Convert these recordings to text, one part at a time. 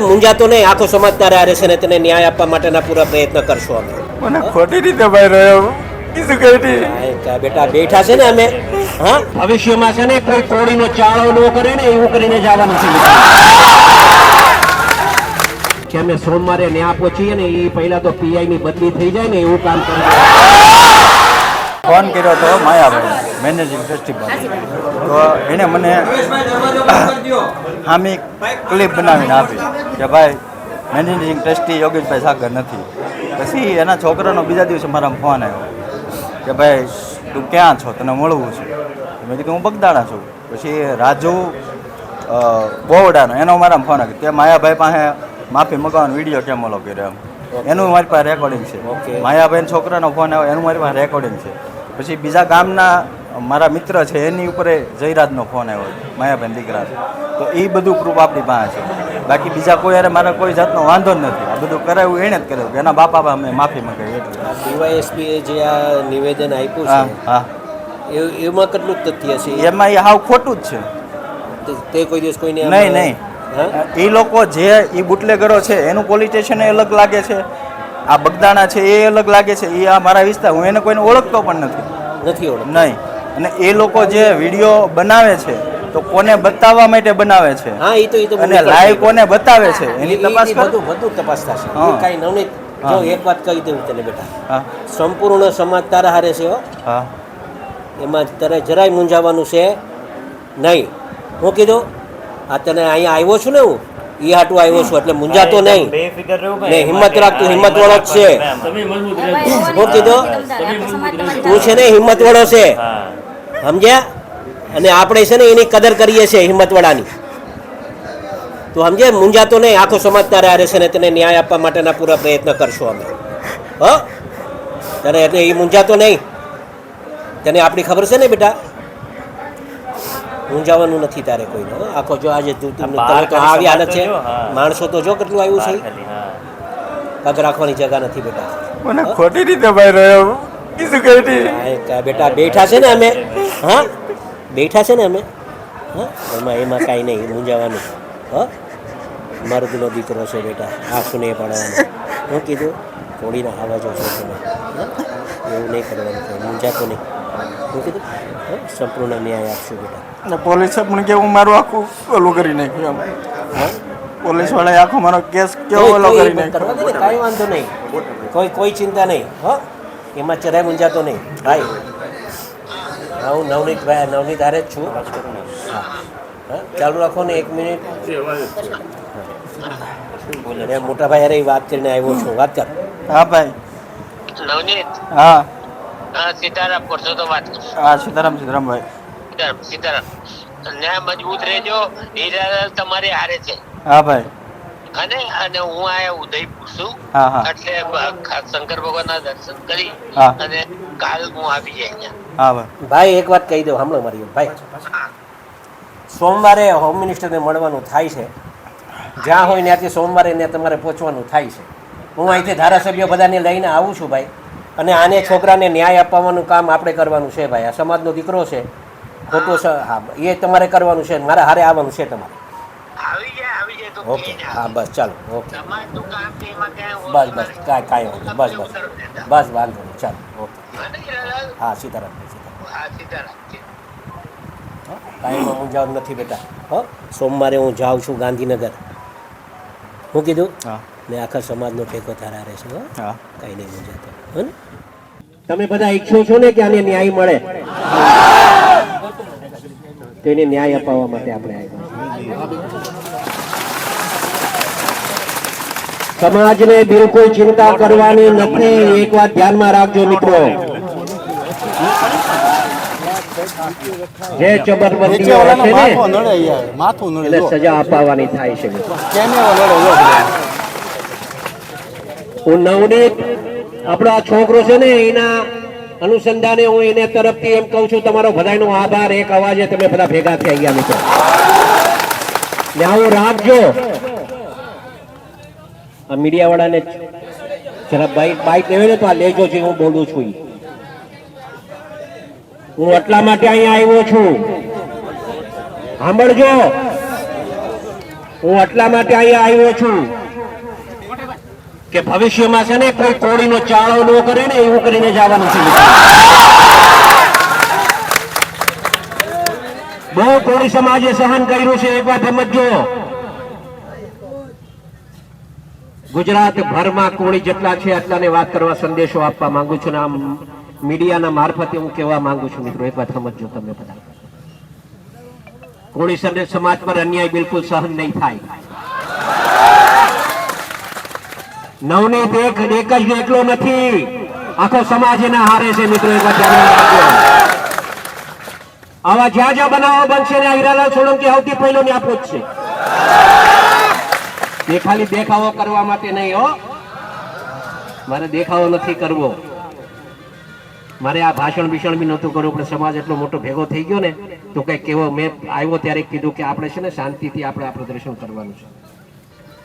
મુંજાતો નહીં. આખો સમાજ તારે હારે છે ને તેને ન્યાય આપવા માટેના પૂરા પ્રયત્ન કરશો અમે. મને ખોટી રીતે ભાઈ રહ્યો. બેટા બેઠા છે ને અમે. હા? ભવિષ્યમાં છે ને કોઈ કોળીનો ચાળો ન કરે ને એવું કરીને જવાનું છે. કે અમે સોમવારે ન્યા પહોંચીએ ને એ પહેલા તો પીઆઈ ની બદલી થઈ જાય ને એવું કામ કરી. ફોન કર્યો હતો માયાભાઈ મેનેજિંગ ટ્રસ્ટી તો એણે મને હામી ક્લિપ બનાવીને આપી કે ભાઈ મેનેજિંગ ટ્રસ્ટી યોગેશભાઈ સાગર નથી. પછી એના છોકરાનો બીજા દિવસે મારા ફોન આવ્યો કે ભાઈ તું ક્યાં છો? તને મળવું છે? મેં કીધું હું બગદાણા છું. પછી રાજુ બોવડાનો એનો મારા ફોન આવ્યો તે માયાભાઈ પાસે માફી મગાવવાનો વીડિયો કેમ ઓલો કર્યો એમ. એનું મારી પાસે રેકોર્ડિંગ છે. માયાભાઈ છોકરાનો ફોન આવ્યો એનું મારી પાસે રેકોર્ડિંગ છે. પછી બીજા ગામના મારા મિત્ર છે એની ઉપર જયરાજનો ફોન આવ્યો માયાભાઈ દીકરા તો એ બધું પ્રૂફ આપણી પાસે છે. બાકી બીજા કોઈ યારે મારા કોઈ જાતનો વાંધો જ નથી. આ બધું કરાવ્યું એણે જ કર્યું. એના બાપા અમે માફી મંગાવી એટલે. ડીવાયએસપીએ જે આ નિવેદન આપ્યું છે હા એમાં કેટલું તથ્ય છે? એમાં એ હાવ ખોટું જ છે. તે- કોઈ દિવસ કોઈને નહીં નહીં. એ લોકો જે એ બુટલેગરો છે એનું પોલીસ સ્ટેશન અલગ લાગે છે. આ બગદાણા છે એ અલગ લાગે છે એ આ મારા વિસ્તાર હું એને કોઈને ઓળખતો પણ નથી. નથી ઓળખ નહીં. અને એ લોકો જે વીડિયો બનાવે છે તો કોને બતાવવા માટે બનાવે છે? હા એ તો એ તો અને લાઈવ કોને બતાવે છે. એની તપાસ બધું બધું તપાસ થશે. નવની કાંઈ નવનીત જો એક વાત કહી દઉં તને બેટા. હા. સંપૂર્ણ સમાજ તારા હારે છે હો. હા. એમાં તારે જરાય મૂંઝાવાનું છે નહીં. હું કીધું આ તને અહીંયા આવ્યો છું ને હું? એ હાટું આવ્યો છું એટલે મૂંઝાતો નહીં. ને હિંમત રાખતું હિંમત વાળો જ છે. હું કીધું? તું છે ને હિંમત વાળો છે સમજ્યા? અને આપણે છે ને એની કદર કરીએ છીએ હિંમત વાળાની તું સમજે મુંજાતો નહીં. આખો સમાજ તારે હારે છે ને તેને ન્યાય આપવા માટેના પૂરા પ્રયત્ન કરશો અમે. હ? તને એટલે એ મુંજાતો નહીં. તને આપણી ખબર છે ને બેટા? મૂંઝાવાનું નથી તારે કોઈને હો. આખો જો આજે તું તમને તમે તો આવી હાલત છે. માણસો તો જો કેટલું આવ્યું છે. પગ રાખવાની જગા નથી બેટા. મને ખોટી રીતે ભાઈ રહ્યો. કીધું કઈ બેટા બેઠા છે ને અમે. હા? બેઠા છે ને અમે? હા? એમાં એમાં કાંઈ નહીં મૂંઝાવાનું હા? મર્દનો દીકરો છે બેટા આંખને નહીં પડવાનું. હું કીધું થોડીના આવાજો છો. તમે હા? એવું નહીં કરવાનું કોઈ મૂંઝાતો નહીં. હું કીધું? સંપૂર્ણ ન્યાય આપશું બેટા. અને પોલીસે પણ કેવું મારું આખું ઓલું કરી નાખ્યું એમ. હા? પોલીસ વાળાએ આખો મારો કેસ કેવો ઓલો કરી નાખ્યો? કાંઈ વાંધો નહીં. કોઈ કોઈ ચિંતા નહીં હો. એમાં જરાય મૂંઝાતો નહીં. ભાઈ. હા હું નવનીત ભાઈ નવનીત હારે જ છું. હા. હા, ચાલુ રાખો ને એક મિનિટ. મોટા ભાઈ અરે વાત કરીને આવ્યો છું. વાત કર. હા ભાઈ. નવનીત. હા હા, સીતારામ તો વાત હા સીતારામ સીતારામભાઈ. સીતારામ સીતારામ. ન્યાય મજબૂત રહેજો હીરા તમારે હારે છે. હા ભાઈ. અને અને હું આયા ઉદયપુર છું. એટલે શંકર ભગવાનના દર્શન કરી અને કાલ હું આવી જાય અહીંયા. હા ભાઈ. ભાઈ એક વાત કહી દઉં સાંભળો મારી. ભાઈ. સોમવારે હોમ મિનિસ્ટરને મળવાનું થાય છે. જ્યાં હોય ત્યાંથી સોમવારે ત્યાં તમારે પહોંચવાનું થાય છે. હું અહીંથી ધારાસભ્યો બધાને લઈને આવું છું ભાઈ. અને આને છોકરાને ન્યાય અપાવવાનું કામ આપણે કરવાનું છે ભાઈ. આ સમાજનો દીકરો છે. ખોટો હા એ તમારે કરવાનું છે. મારે હારે આવવાનું છે તમારે. આવી જાય આવી જાય તો ઓકે. હા બસ ચાલો. ઓકે. બસ બસ કાંઈ કાંઈ વાંધો નહીં. બસ. બસ બસ વાંધો નહીં. ચાલો. ઓકે. હા સીતારામ સીતારામ. હા સીતારામ કાંઈ મૂંઝાવાનું નથી બેટા. હો સોમવારે હું જાઉં છું ગાંધીનગર. હું કીધું? હા. ને આખા સમાજનો ટેકો તારા રહેશે હા. કઈ નહીં મૂંઝાતો હો તમે બધા ઈચ્છો છો ને કે આને ન્યાય મળે? તો એને ન્યાય અપાવવા માટે આપણે આવ્યા. સમાજને બિલકુલ ચિંતા કરવાની નથી. એક વાત ધ્યાનમાં રાખજો મિત્રો. જે ચબરબંધી હશે ને માથું સજા અપાવવાની થાય છે મિત્રો. નવનીત, આપણો આ છોકરો છે ને, એના અનુસંધાને હું એને તરફથી એમ કહું છું, તમારો બધાનો આભાર, એક અવાજે તમે બધા ભેગા થઈ ગયા મિત્રો. ને આવું રાખજો આ મીડિયા વાળાને જરા બાઈક બાઈક લેવે ને તો આ લેજો જે હું બોલું છું હું એટલા માટે અહીંયા આવ્યો છું. સાંભળજો. હું એટલા માટે અહીંયા આવ્યો છું. કે ભવિષ્યમાં છે ને કોઈ કોળીનો ચાળો ન કરે ને એવું કરીને જવાનું છે. બહુ કોળી સમાજે સહન કર્યું છે, એક વાત સમજો ગુજરાત ભરમાં કોળી જેટલા છે, આટલાને વાત કરવા સંદેશો આપવા માંગુ છું આમ મીડિયાના મારફતે હું કહેવા માંગુ છું મિત્રો, એક વાત સમજો તમે બધા. કોળી સમાજ પર અન્યાય બિલકુલ સહન નહીં થાય. નવનીત દેખ એક જ એકલો નથી. આખો સમાજ એના હારે છે મિત્રો આવા જ્યાં જ્યાં બનાવો બનશે ને હીરાલાલ સોલંકી સૌથી પહેલો ને આપો જ છે. એ ખાલી દેખાવો કરવા માટે નહીં, હો. મારે દેખાવો નથી કરવો. મારે આ ભાષણ ભીષણ બી નહોતું કરવું, પણ સમાજ એટલો મોટો ભેગો થઈ ગયો ને, તો કઈ કેવો મેં આવ્યો ત્યારે કીધું કે આપણે છે ને શાંતિથી આપણે આ પ્રદર્શન કરવાનું છે.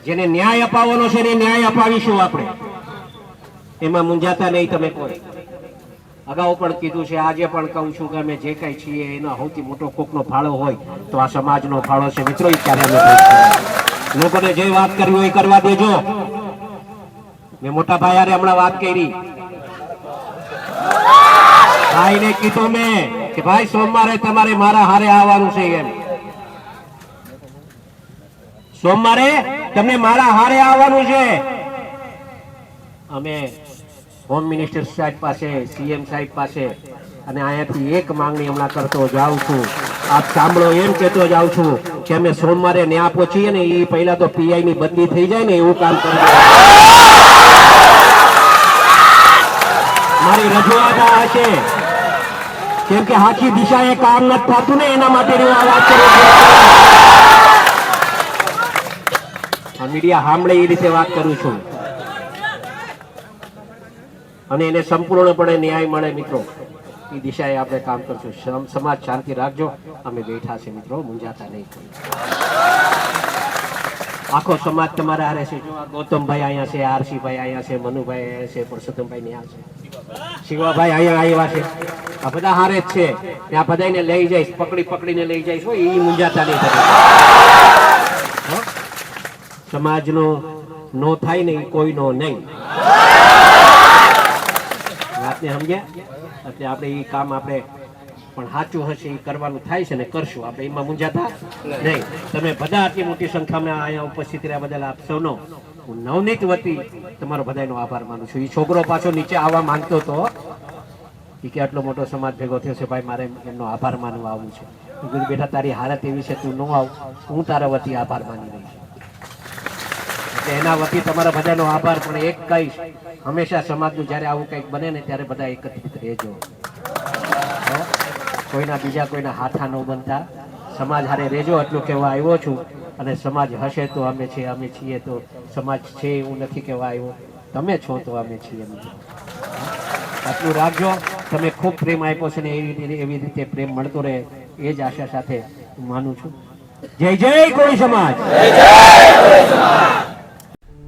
જેને ન્યાય અપાવવાનો છે ન્યાય અપાવીશું આપણે. એમાં મુંજાતા નહીં તમે કોઈ. અગાઉ પણ કીધું છે, આજે પણ કહું છું કે અમે જે કઈ છીએ, એનો સૌથી મોટો કોકનો ફાળો હોય તો આ સમાજનો ફાળો છે. મિત્રો. લોકોને જે વાત કરવી હોય કરવા દેજો. મેં મોટા ભાઈ યારે હમણાં વાત કરી. ભાઈને કીધું મેં કે, ભાઈ, સોમવારે તમારે મારા હારે આવવાનું છે એમ. સોમવારે તમને મારા હારે આવવાનું છે. અમે હોમ મિનિસ્ટર સાહેબ પાસે સીએમ સાહેબ પાસે અને અહીંયાથી એક માંગણી હમણાં કરતો જાઉં છું. આપ સાંભળો એમ કહેતો જાઉં છું કે અમે સોમવારે ન્યા પહોંચીએ ને એ પહેલા તો પીઆઈ ની બદલી થઈ જાય ને એવું કામ કરે. મારી રજૂઆત આ હશે. કેમ કે આખી દિશાએ કામ નથી થતું ને એના માટે હું આ વાત કરું છું. મીડિયા સાંભળે એ રીતે વાત કરું છું. અને એને સંપૂર્ણપણે ન્યાય મળે મિત્રો. એ દિશાએ આપણે કામ કરશું. સમ- સમાજ શાંતિ રાખજો. અમે બેઠા છે મિત્રો, મૂંઝાતા નહીં આખો સમાજ તમારા હારે છે. ગૌતમભાઈ અહીંયા છે, આરસીભાઈ અહીંયા છે, મનુભાઈ અહીંયા છે, પરસોત્તમભાઈ ત્યાં છે. શિવાભાઈ અહીંયા આવ્યા છે. આ બધા હારે જ છે. આ બધાને લઈ જઈશ. પકડી પકડીને લઈ જઈશ. હોય એ મૂંઝાતા નહીં હો? સમાજનો નો થાય નહીં, કોઈનો નહીં. વાતને સમજ્યા? એટલે આપણે એ કામ આપણે પણ સાચું હશે એ કરવાનું થાય છે ને કરશું. આપણે એમાં મૂંઝાતા નહીં. તમે બધા આટલી મોટી સંખ્યામાં અહીંયા ઉપસ્થિત રહ્યા બદલ આપ સૌનો હું નવનીત વતી તમારો બધાનો આભાર માનું છું. એ છોકરો પાછો નીચે આવવા માંગતો હતો એ કે આટલો મોટો સમાજ ભેગો થયો છે, ભાઈ, મારે એમનો આભાર માનવા આવવું છે. બેટા, તારી હાલત એવી છે, તું ન આવ. હું તારા વતી આભાર માની રહીશ એટલે એના વતી તમારા બધાનો આભાર, પણ એક કહીશ હંમેશા સમાજનું જ્યારે આવું કંઈક બને ને ત્યારે બધા એકત્રિત રહેજો. કોઈના બીજા કોઈના હાથા ન બનતા. સમાજ હારે રહેજો એટલું કહેવા આવ્યો છું. અને સમાજ હશે તો અમે છીએ અમે છીએ તો સમાજ છે એવું નથી કહેવા આવ્યો. તમે છો તો અમે છીએ. આટલું રાખજો. તમે ખૂબ પ્રેમ આપ્યો છે ને એવી એવી રીતે પ્રેમ મળતો રહે. એ જ આશા સાથે હું માનું છું. જય જય કોળી સમાજ.